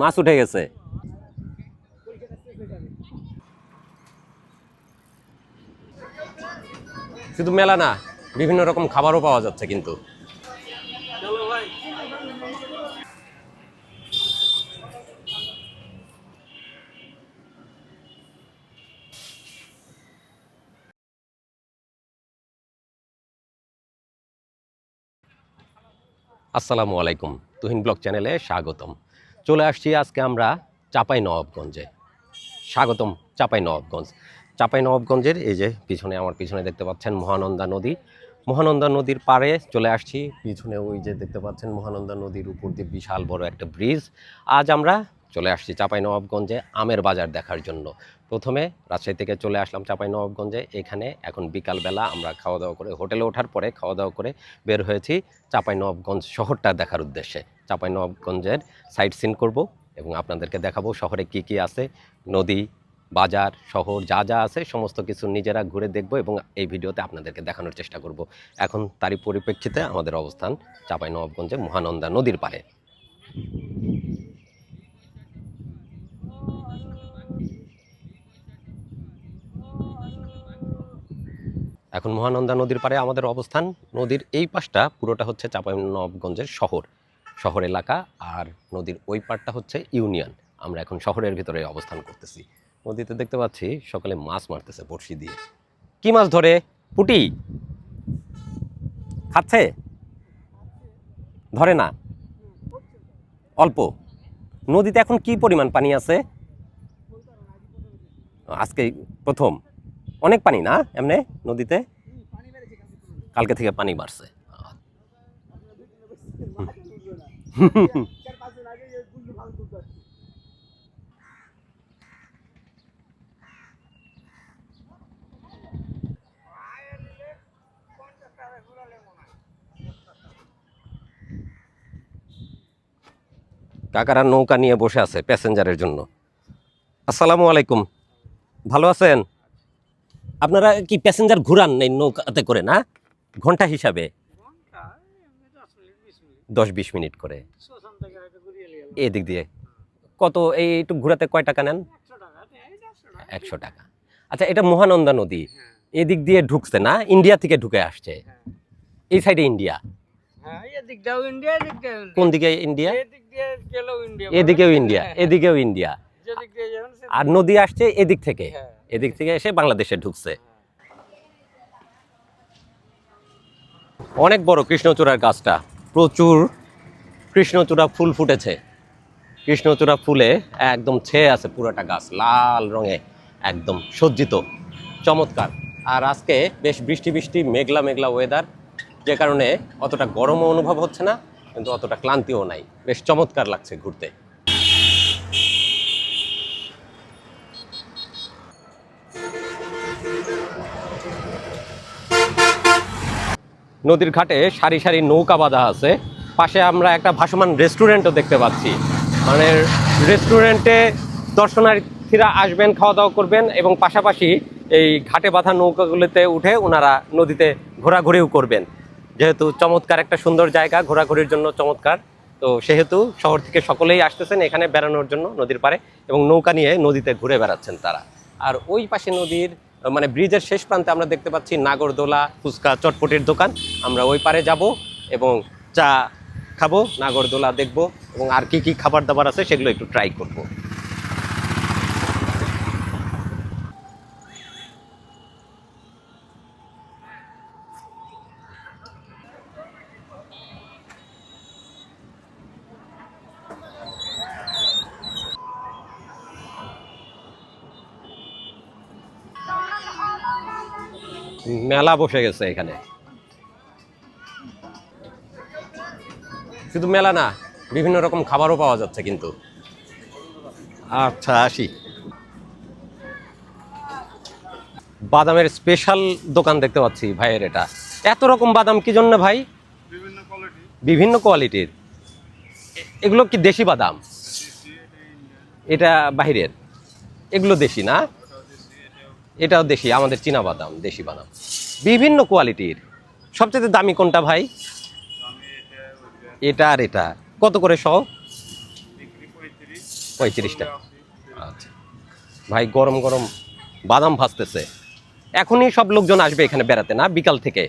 মাছ উঠে গেছে। শুধু মেলা না, বিভিন্ন রকম খাবারও পাওয়া যাচ্ছে কিন্তু। আসসালামু আলাইকুম, তুহিন ব্লগ চ্যানেলে স্বাগতম। চলে আসছি আজকে আমরা চাপাই নবাবগঞ্জে স্বাগতম চাপাই নবাবগঞ্জ চাপাই নবাবগঞ্জের এই যে পিছনে, আমার পিছনে দেখতে পাচ্ছেন মহানন্দা নদী। মহানন্দা নদীর পাড়ে চলে আসছি। পিছনে ওই যে দেখতে পাচ্ছেন মহানন্দা নদীর উপর দিয়ে বিশাল বড় একটা ব্রিজ। আজ আমরা চলে আসছি চাপাই নবাবগঞ্জে আমের বাজার দেখার জন্য। প্রথমে রাজশাহী থেকে চলে আসলাম চাপাই নবাবগঞ্জে এখানে এখন বিকালবেলা আমরা খাওয়া দাওয়া করে হোটেলে ওঠার পরে খাওয়া দাওয়া করে বের হয়েছি চাপাই নবাবগঞ্জ শহরটা দেখার উদ্দেশ্যে। চাপাই নবাবগঞ্জের সাইট সিন করব এবং আপনাদেরকে দেখাবো শহরে কি কি আছে, নদী, বাজার, শহর, যা যা আছে সমস্ত কিছু নিজেরা ঘুরে দেখব এবং এই ভিডিওতে আপনাদেরকে দেখানোর চেষ্টা করব। এখন তারই পরিপ্রেক্ষিতে আমাদের অবস্থান চাপাই নবাবগঞ্জে মহানন্দা নদীর পাড়ে। এখন মহানন্দা নদীর পাড়ে আমাদের অবস্থান। নদীর এই পাশটা পুরোটা হচ্ছে চাঁপাইনবাবগঞ্জের শহর শহর এলাকা, আর নদীর ওই পাড়টা হচ্ছে ইউনিয়ন। আমরা এখন শহরের ভিতরে অবস্থান করতেছি। নদীতে দেখতে পাচ্ছি সকালে মাছ মারতেছে বড়শি দিয়ে। কি মাছ ধরে? পুটি? খাচ্ছে? ধরে না? অল্প? নদীতে এখন কি পরিমাণ পানি আছে? আজকে প্রথম। অনেক পানি না এমনি নদীতে? কালকে থেকে পানি বাড়ছে। কাকারা নৌকা নিয়ে বসে আছে প্যাসেঞ্জারের জন্য। আসসালামু আলাইকুম। ভালো আছেন? আপনারা কি প্যাসেঞ্জার ঘুরান এই নৌকাতে করে না? ঘণ্টা হিসাবে? দশ বিশ মিনিট করে। এদিক দিয়ে। কত এই একটু ঘোরাতে কয় টাকা নেন? একশো টাকা। আচ্ছা এটা মহানন্দা নদী। এদিক দিয়ে ঢুকছে না? ইন্ডিয়া থেকে ঢুকে আসছে। এই সাইডে ইন্ডিয়া। কোন দিকে ইন্ডিয়া? এদিকেও ইন্ডিয়া। এদিকেও ইন্ডিয়া। আর নদী আসছে এদিক থেকে। হ্যাঁ। এদিক থেকে এসে বাংলাদেশে ঢুকছে। অনেক বড় কৃষ্ণচূড়ার গাছটা, প্রচুর কৃষ্ণচূড়া ফুল ফুটেছে। কৃষ্ণচূড়া ফুলে একদম ছেয়ে আছে পুরোটা গাছ, লাল রঙে একদম সজ্জিত, চমৎকার। আর আজকে বেশ বৃষ্টি বৃষ্টি, মেঘলা মেঘলা ওয়েদার যে কারণে অতটা গরমও অনুভব হচ্ছে না, কিন্তু অতটা ক্লান্তিও নাই। বেশ চমৎকার লাগছে ঘুরতে। নদীর ঘাটে সারি সারি নৌকা বাঁধা আছে। পাশে আমরা একটা ভাসমান রেস্টুরেন্টও দেখতে পাচ্ছি। মানে রেস্টুরেন্টে দর্শনার্থীরা আসবেন খাওয়া দাওয়া করবেন এবং পাশাপাশি এই ঘাটে বাঁধা নৌকাগুলিতে উঠে ওনারা নদীতে ঘোরাঘুরিও করবেন। যেহেতু চমৎকার একটা সুন্দর জায়গা, ঘোরাঘুরির জন্য চমৎকার। তো সেহেতু শহর থেকে সকলেই আসতেছেন এখানে বেড়ানোর জন্য নদীর পাড়ে এবং নৌকা নিয়ে নদীতে ঘুরে বেড়াচ্ছেন তারা। আর ওই পাশে নদীর মানে ব্রিজের শেষ প্রান্তে আমরা দেখতে পাচ্ছি নাগরদোলা ফুচকা চটপটির দোকান। আমরা ওই পারে যাব এবং চা খাব, নাগরদোলা দেখব এবং আর কি কি খাবার দাবার আছে সেগুলো একটু ট্রাই করব। মেলা বসে গেছে এখানে। শুধু মেলা না বিভিন্ন রকম খাবারও পাওয়া যাচ্ছে কিন্তু। আচ্ছা আসি। বাদামের স্পেশাল দোকান দেখতে পাচ্ছি ভাইয়ের এটা। এত রকম বাদাম কি জন্য ভাই? বিভিন্ন কোয়ালিটির এগুলো কি দেশি বাদাম? এটা বাহিরের। এগুলো দেশি না? এটাও দেশি আমাদের চীনা বাদাম দেশি বাদাম। বিভিন্ন কোয়ালিটির। সবচেয়ে দামি কোনটা ভাই? এটা আর এটা। কত করে সহ? পঁয়ত্রিশ টাকা আচ্ছা। ভাই, গরম গরম বাদাম ভাজতেছে। এখনই সব লোকজন আসবে এখানে বেড়াতে, না? বিকাল থেকে।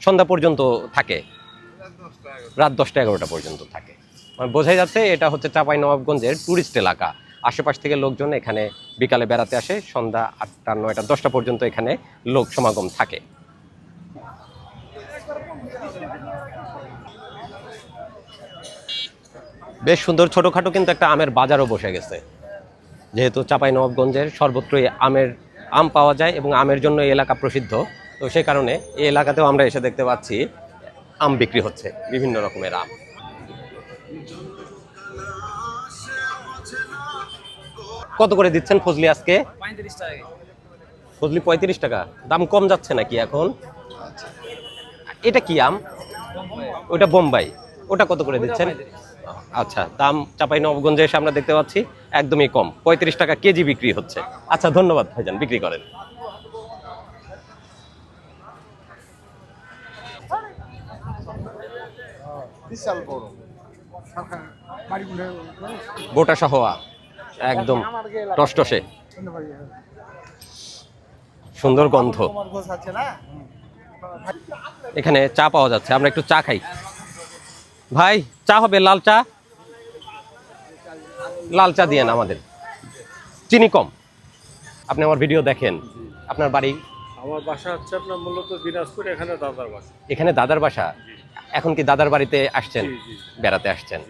সন্ধ্যা পর্যন্ত থাকে। রাত দশটা এগারোটা পর্যন্ত থাকে। মানে বোঝাই যাচ্ছে এটা হচ্ছে চাপাই নবাবগঞ্জের ট্যুরিস্ট এলাকা। আশেপাশ থেকে লোকজন এখানে বিকালে বেড়াতে আসে। সন্ধ্যা আটটা, নয়টা, দশটা পর্যন্ত এখানে লোক সমাগম থাকে। বেশ সুন্দর ছোটোখাটো কিন্তু একটা আমের বাজারও বসে গেছে। যেহেতু চাপাই নবাবগঞ্জের সর্বত্রই আমের আম পাওয়া যায় এবং আমের জন্য এই এলাকা প্রসিদ্ধ, তো সেই কারণে এই এলাকাতেও আমরা এসে দেখতে পাচ্ছি আম বিক্রি হচ্ছে, বিভিন্ন রকমের আম। কত করে দিচ্ছেন ফজলি আজকে? ফজলি পঁয়ত্রিশ টাকা। দাম কম যাচ্ছে নাকি এখন? এটা কি আম? ওটা বোম্বাই। ওটা কত করে দিচ্ছেন? আচ্ছা দাম চাপাই নবগঞ্জে এসে আমরা দেখতে পাচ্ছি একদমই কম। পঁয়ত্রিশ টাকা কেজি বিক্রি হচ্ছে। আচ্ছা ধন্যবাদ ভাইজান বিক্রি করেন। গোটা সহ। একদম। টসটসে। সুন্দর গন্ধ। এখানে চা পাওয়া যাচ্ছে আমরা একটু চা খাই। ভাই চা হবে লাল চা? লাল চা দিয়েন আমাদের। চিনি কম। আপনি আমার ভিডিও দেখেন আপনার বাড়ি? আমার বাসা হচ্ছে আপনার মূলত দিনাজপুর এখানে দাদার বাসা। এখানে দাদার বাসা? এখন কি দাদার বাড়িতে আসছেন। বেড়াতে আসছেন?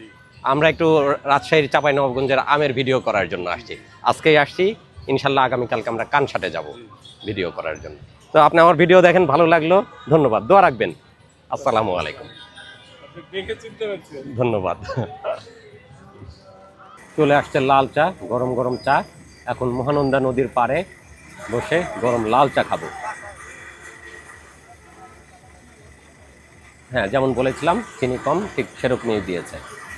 আমরা একটু রাজশাহীর চাপাই নবাবগঞ্জের আমের ভিডিও করার জন্য আসছি। আজকেই আসছি। ইনশাল্লাহ আগামীকালকে আমরা কানসাটে যাব ভিডিও করার জন্য। তো আপনি আমার ভিডিও দেখেন, ভালো লাগল। ধন্যবাদ। দোয়া রাখবেন। আসসালামু আলাইকুম। ধন্যবাদ। চলে আসছে লাল চা, গরম গরম চা। এখন মহানন্দা নদীর পাড়ে বসে গরম লাল চা খাব। হ্যাঁ যেমন বলেছিলাম, চিনি কম, ঠিক সেরকমই দিয়েছে।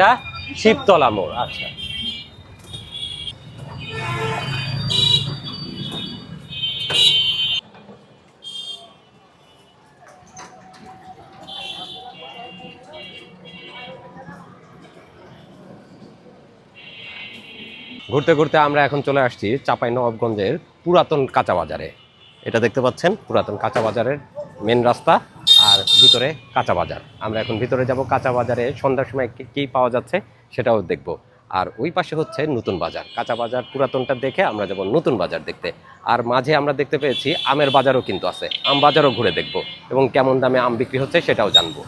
এটা শিবতলা মোড় আচ্ছা। ঘুরতে ঘুরতে আমরা এখন চলে আসছি চাপাই নবাবগঞ্জের পুরাতন কাঁচা বাজারে। এটা দেখতে পাচ্ছেন, পুরাতন কাঁচা বাজারের মেন রাস্তা, আর ভিতরে কাঁচা বাজার। আমরা এখন ভিতরে যাব, কাঁচা বাজারে সন্ধ্যার সময় কি- পাওয়া যাচ্ছে সেটাও দেখব। আর ওই পাশে হচ্ছে নতুন বাজার। কাঁচা বাজার পুরাতনটা দেখে আমরা যাব নতুন বাজার দেখতে। আর মাঝে আমরা দেখতে পেয়েছি, আমের বাজারও কিন্তু আছে। আম বাজারও ঘুরে দেখব এবং কেমন দামে আম বিক্রি হচ্ছে সেটাও জানব।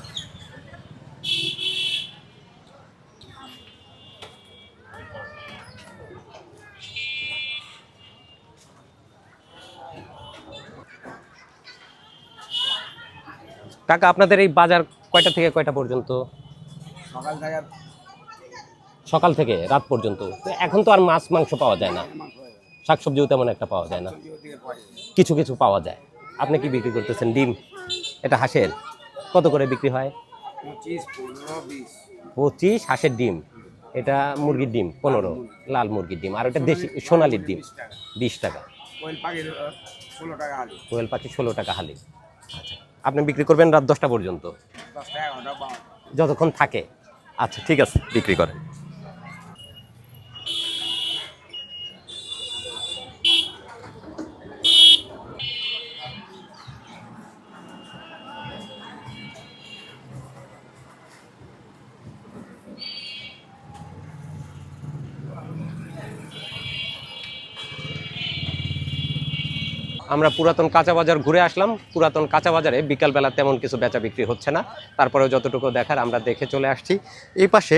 কাকা আপনাদের এই বাজার কয়টা থেকে কয়টা পর্যন্ত? সকাল থেকে সকাল থেকে রাত পর্যন্ত। তো এখন তো আর মাছ মাংস পাওয়া যায় না। শাকসবজিও তেমন একটা পাওয়া যায় না। কিছু কিছু পাওয়া যায়। আপনি কি বিক্রি করতেছেন ডিম? এটা হাঁসের। কত করে বিক্রি হয়? পঁচিশ হাঁসের ডিম। এটা মুরগির ডিম পনেরো। লাল মুরগির ডিম। আর এটা দেশি সোনালির ডিম। বিশ টাকা। কোয়েল পাখি ষোলো টাকা হালি। আপনি বিক্রি করবেন রাত দশটা পর্যন্ত। যতক্ষণ থাকে। আচ্ছা ঠিক আছে বিক্রি করেন। আমরা পুরাতন কাঁচা বাজার ঘুরে আসলাম। পুরাতন কাঁচা বাজারে বিকালবেলা তেমন কিছু বেচা বিক্রি হচ্ছে না। তারপরেও যতটুকু দেখার আমরা দেখে চলে আসছি। এই পাশে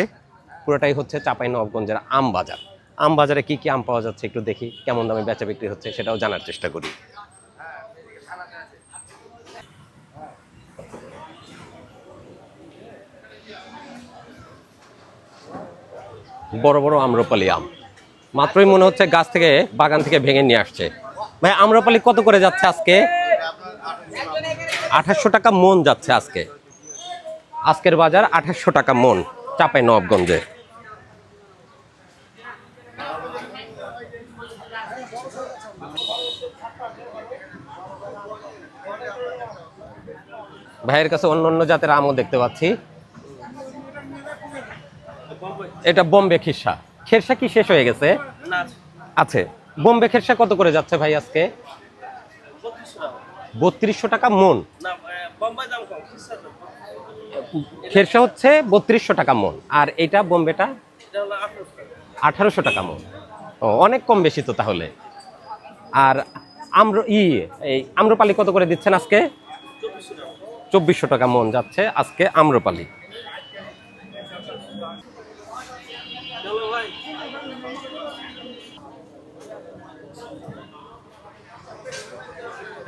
পুরোটাই হচ্ছে চাপাই নবগঞ্জের আম বাজার। আম বাজারে কি কি আম পাওয়া যাচ্ছে একটু দেখি, কেমন দামে বেচা বিক্রি হচ্ছে সেটাও জানার চেষ্টা করি। বড় বড় আম্রপালি আম। মাত্রই মনে হচ্ছে গাছ থেকে বাগান থেকে ভেঙে নিয়ে আসছে। ভাই আম্রপালি কত করে যাচ্ছে আজকে? আঠাশশো টাকা মন যাচ্ছে আজকে। আজকের বাজার আঠাশশো টাকা মন চাপাই নবাবগঞ্জে। ভাইয়ের কাছে অন্য অন্য জাতের আমও দেখতে পাচ্ছি। এটা বোম্বে খিরসা। খেরসা কি শেষ হয়ে গেছে? আছে। বোম্বে খেরসা কত করে যাচ্ছে ভাই আজকে? বত্রিশশো টাকা মন। খেরসা হচ্ছে বত্রিশশো টাকা মন। আর এটা বোম্বেটা আঠারোশো টাকা মন। ও, অনেক কম বেশি তো তাহলে। আর আম্র, ই, এই আম্রপালি কত করে দিচ্ছেন আজকে? চব্বিশশো টাকা মন যাচ্ছে আজকে আম্রপালি।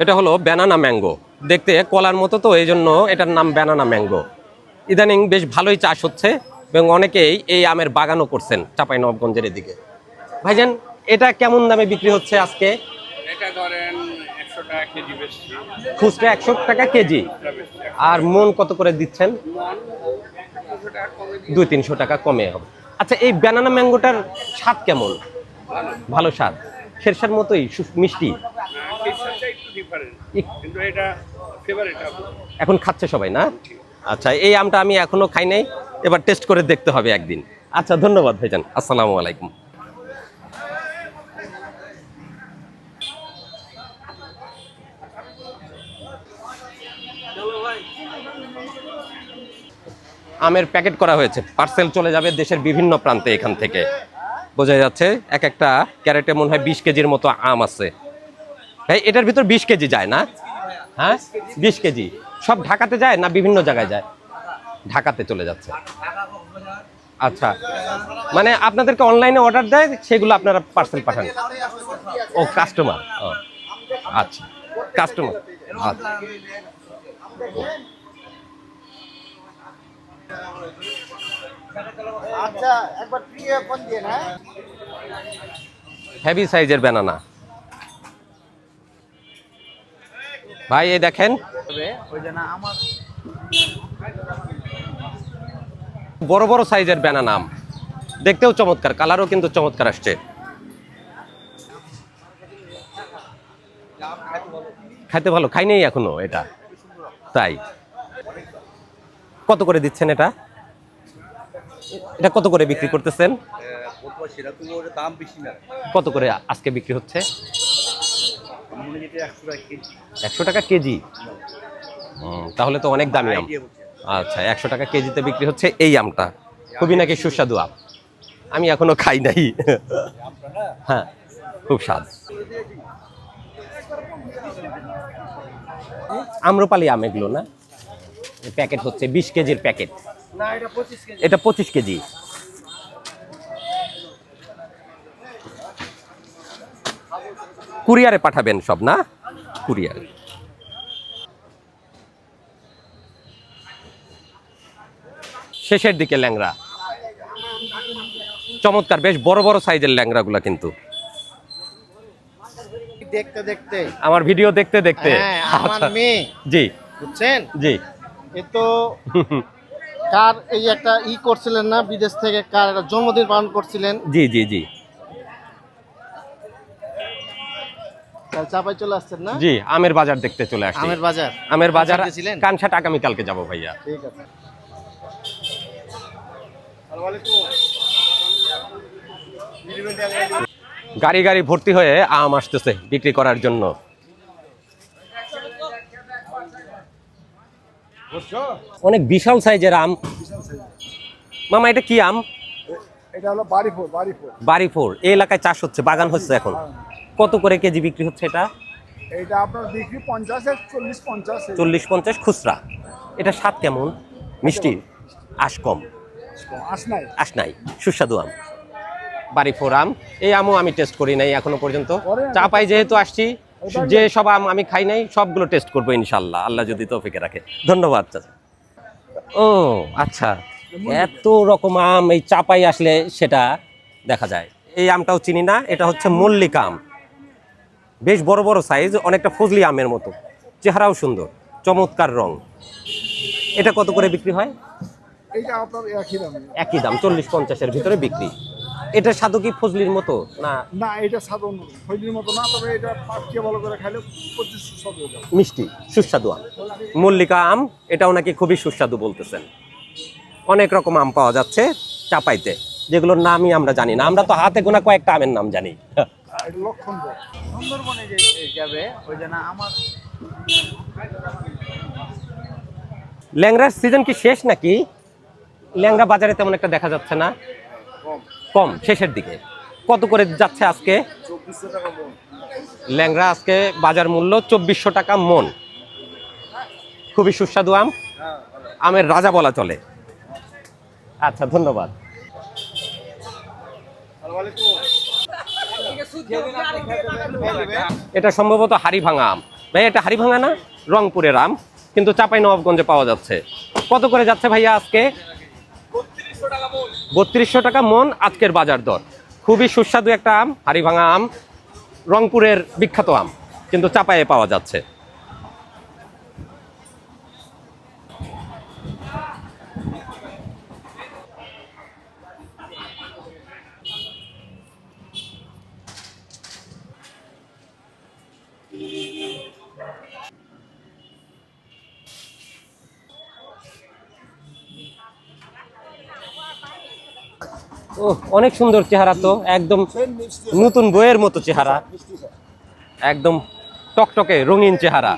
এটা হলো ব্যানানা ম্যাঙ্গো দেখতে কলার মতো তো এই জন্য এটার নাম ব্যানানা ম্যাঙ্গো ইদানিং বেশ ভালোই চাষ হচ্ছে এবং অনেকেই এই আমের বাগানও করছেন চাপাই নবগঞ্জের এদিকে। ভাইজান এটা কেমন দামে বিক্রি হচ্ছে আজকে? এটা ধরেন টাকা কেজি খুচরা একশো টাকা কেজি। আর মন কত করে দিচ্ছেন? দুই তিনশো টাকা কমে হবে। আচ্ছা এই ব্যানানা ম্যাঙ্গোটার স্বাদ কেমন? ভালো। স্বাদ। খেরসার মতোই মিষ্টি। কিন্তু এটা ফেভারিট এখন খাচ্ছে সবাই না? আচ্ছা এই আমটা আমি এখনও খাই নাই। এবার টেস্ট করে দেখতে হবে একদিন। আচ্ছা ধন্যবাদ ভাইজান। আসসালামু আলাইকুম। আমের প্যাকেট করা হয়েছে। পার্সেল চলে যাবে দেশের বিভিন্ন প্রান্তে এখান থেকে। বোঝা যাচ্ছে এক একটা ক্যারেটে মনে হয় বিশ কেজির মতো আম আছে। এটার ভিতর বিশ কেজি যায় না? হ্যাঁ? বিশ কেজি। সব ঢাকাতে যায় না বিভিন্ন জায়গায় যায়? ঢাকাতে চলে যাচ্ছে। আচ্ছা। মানে আপনাদেরকে অনলাইনে অর্ডার দেয় সেগুলো আপনারা পার্সেল পাঠান। ও কাস্টমার ও আচ্ছা। কাস্টমার আচ্ছা। আচ্ছা হেভি সাইজের ব্যানানা ভাই এই দেখেন। বড় বড় সাইজের ব্যানানা আম। দেখতেও চমৎকার কালারও কিন্তু চমৎকার আসছে। খাইতে ভালো খাই নেই এখনও এটা। তাই। কত করে দিচ্ছেন এটা? এটা কত করে বিক্রি করতেছেন? কত করে আজকে বিক্রি হচ্ছে? একশো টাকা কেজি? তাহলে তো অনেক দামি আম। আচ্ছা একশো টাকা কেজিতে বিক্রি হচ্ছে এই আমটা। খুবই নাকি সুস্বাদু আম। আমি এখনও খাই নাই। হ্যাঁ খুব স্বাদ। আম্রপালি আম এগুলো না? প্যাকেট হচ্ছে বিশ কেজির প্যাকেট। এটা পঁচিশ কেজি এটা পঁচিশ কেজি কুরিয়ারে পাঠাবেন সব না? কুরিয়ারে। শেষের দিকে ল্যাংড়া। চমৎকার বেশ বড় বড় সাইজের ল্যাংড়াগুলা কিন্তু। দেখতে দেখতে। আমার ভিডিও দেখতে দেখতে। হ্যাঁ আমার আচ্ছা। মেয়ে। জি। বুঝছেন? জি। এ তো কার এই একটা ই করছিলেন না বিদেশ থেকে কার একটা জন্মদিন পালন করছিলেন? জি জি জি। চলে আসছেন না? জি আমের বাজার দেখতে চলে আসছি। আমের বাজার। আমের বাজার কানসাট গেছিলেন? কানসাট আগামীকালকে যাব ভাইয়া। ঠিক আছে। গাড়ি গাড়ি ভর্তি হয়ে আম আসতেছে বিক্রি করার জন্য। অনেক বিশাল সাইজের আম। মামা এটা কি আম? এটা হলো বাড়িপুর বাড়িপুর বাড়ি ফোর এই এলাকায় চাষ হচ্ছে বাগান হচ্ছে এখন। কত করে কেজি বিক্রি হচ্ছে এটা? এইটা আপনার বিক্রি পঞ্চাশ চল্লিশ পঞ্চাশ চল্লিশ পঞ্চাশ খুচরা। এটা স্বাদ কেমন? মিষ্টি? আশ কম। আশ নাই। সুস্বাদু আম। বাড়ি ফোর আম। এই আমও আমি টেস্ট করি নাই এখনও পর্যন্ত? চাপাই যেহেতু আসছি যে সব আম আমি খাই নাই সবগুলো টেস্ট করব ইনশাল্লাহ আল্লাহ যদি তৌফিকে রাখে। ধন্যবাদ চাচা। ও আচ্ছা। এত রকম আম এই চাপাই আসলে সেটা দেখা যায়। এই আমটাও চিনি না এটা হচ্ছে মল্লিকা আম। বেশ বড় বড় সাইজ অনেকটা ফজলি আমের মতো। চেহারাও সুন্দর চমৎকার রং। এটা কত করে বিক্রি হয়? একই দাম। চল্লিশ পঞ্চাশের ভিতরে বিক্রি। এটা সাধু কি ফজলির মতো না? না এটা সাধারণ শৈলীর মতো না তবে এটা পাকিয়ে ভালো করে খাইলে সব মিষ্টি সুস্বাদু আম। মল্লিকা আম এটাও নাকি খুবই সুস্বাদু বলতেছেন। অনেক রকম আম পাওয়া যাচ্ছে চাপাইতে যেগুলোর নামই আমরা জানি না। আমরা তো হাতে গোনা কয়েকটা আমের নাম জানি। এটা লক্ষণ সুন্দরবনে যে যাবে ওই জন্য আমার ল্যাংড়ার সিজন কি শেষ নাকি? ল্যাংড়া বাজারে তেমন একটা দেখা যাচ্ছে না। কম। শেষের দিকে। কত করে যাচ্ছে আজকে? ল্যাংড়া আজকে বাজার মূল্য চব্বিশশো টাকা মন। খুবই সুস্বাদু আম। আমের রাজা বলা চলে। আচ্ছা ধন্যবাদ। এটা সম্ভবত হাড়িভাঙা আম। ভাই, এটা হাড়িভাঙা না? রংপুরের আম। কিন্তু চাপাই নবাবগঞ্জে পাওয়া যাচ্ছে। কত করে যাচ্ছে ভাইয়া আজকে? বত্রিশশো টাকা মন আজকের বাজার দর। খুবই সুস্বাদু একটা আম, হাড়িভাঙা আম, রংপুরের বিখ্যাত আম, কিন্তু চাপায়ে পাওয়া যাচ্ছে। ও অনেক সুন্দর চেহারা তো একদম নতুন বইয়ের মতো চেহারা। একদম টকটকে রঙিন চেহারা।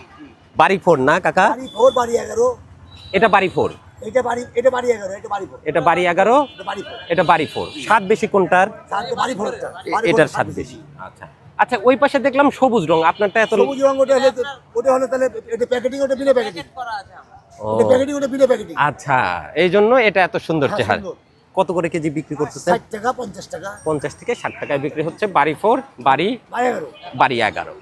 বাড়ি ফোর না কাকা? ফোর বাড়ি এগারো। এটা বাড়ি ফোর? এটা বাড়ি এটা বাড়ি এগারো এটা বাড়ি ফোর। এটা বাড়ি এগারো? এটা বাড়ি ফোর। স্বাদ বেশি কোনটার? বাড়ি ফোরটা এটার স্বাদ বেশি। আচ্ছা। আচ্ছা ওই পাশে দেখলাম সবুজ রং। আপনারটা এত সবুজ রঙ ওটা হলে ওটা হলে তাহলে এটা প্যাকেটিং ওটা বিনা প্যাকেটিং ও, এটা প্যাকেটিং ওটা বিনা প্যাকেটিং আচ্ছা এই জন্য এটা এত সুন্দর হ্যাঁ, চেহারা। কত করে কেজি বিক্রি করতেছে ষাট টাকা পঞ্চাশ টাকা। পঞ্চাশ থেকে ষাট টাকায় বিক্রি হচ্ছে বাড়ি ফোর বাড়ি বাড়ি এগারো।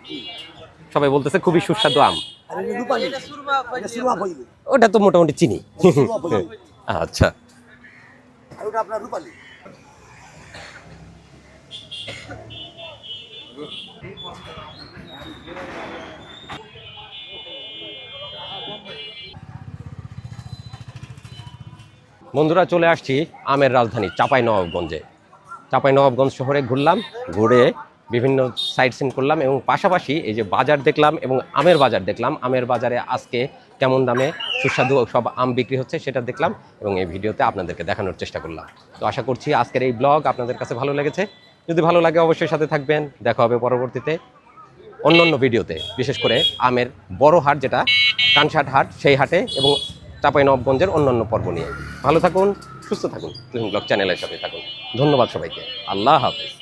সবাই বলতেছে খুবই সুস্বাদু আম। আর এটা রূপালি। এটা সুরমা ফজলি ওটা তো মোটামুটি চিনি। আচ্ছা। আপনার বন্ধুরা চলে আসছি আমের রাজধানী চাপাই নবাবগঞ্জে চাপাই নবাবগঞ্জ শহরে ঘুরলাম, ঘুরে বিভিন্ন সাইট সিন করলাম এবং পাশাপাশি এই যে বাজার দেখলাম এবং আমের বাজার দেখলাম। আমের বাজারে আজকে কেমন দামে সুস্বাদু সব আম বিক্রি হচ্ছে সেটা দেখলাম এবং এই ভিডিওতে আপনাদেরকে দেখানোর চেষ্টা করলাম। তো আশা করছি আজকের এই ব্লগ আপনাদের কাছে ভালো লেগেছে। যদি ভালো লাগে অবশ্যই সাথে থাকবেন। দেখা হবে পরবর্তীতে অন্য অন্য ভিডিওতে, বিশেষ করে আমের বড় হাট যেটা, কানসাট হাট, সেই হাটে এবং চাপাই নবগঞ্জের অন্যান্য পর্ব নিয়ে। ভালো থাকুন, সুস্থ থাকুন। তুহিন ব্লগ চ্যানেলের সাথে থাকুন। ধন্যবাদ সবাইকে। আল্লাহ হাফেজ।